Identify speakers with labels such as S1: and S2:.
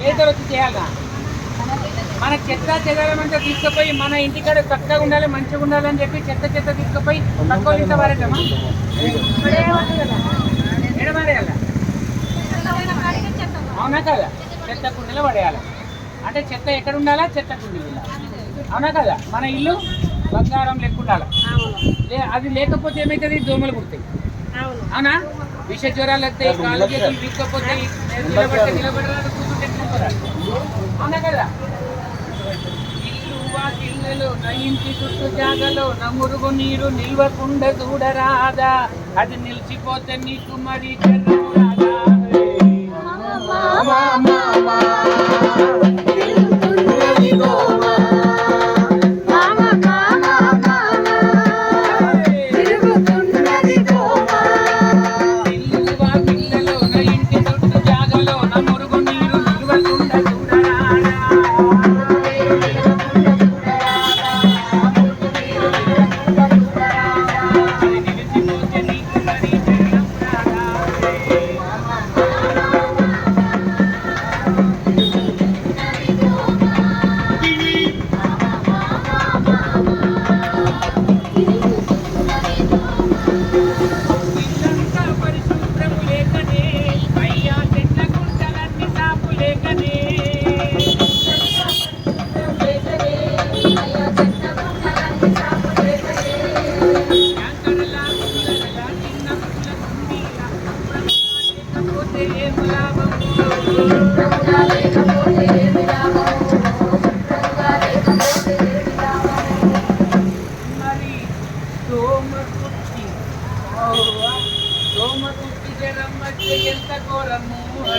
S1: పేదలు వచ్చి చేయాలా? మన చెత్త చెదారం అంతా తీసుకుపోయి మన ఇంటికాడ చక్కగా ఉండాలి మంచిగా ఉండాలి అని చెప్పి చెత్త చెత్త తీసుకుపోయి తక్కువ ఇంత ఎడమారేయాలా? అవునా కదా? చెత్త కుండీలో పడేయాలి? అంటే చెత్త ఎక్కడ ఉండాలా? చెత్త కుండీలు ఉండాలి? అవునా కదా? మన ఇల్లు బంగారం లెక్క ఉండాలి? లే అది లేకపోతే ఏమవుతుంది దోమలు కుడతాయి అవునా. విష జ్వరాలు వస్తాయి కాళ్ళు చేతులు వీక్కపోతాయి నిలబడితే నిలబడరాదు కదా? ఇల్లు వాకిళ్ళలో నా ఇంటి చుట్టూ జాగలో నా మురుగు నీరు నిల్వకుండా చూడరాదా? అది నిలిచిపోతే నీకు మరి చెడ్డ సోమగుప్తి
S2: జనం మధ్య ఎంత ఘోరము కూడా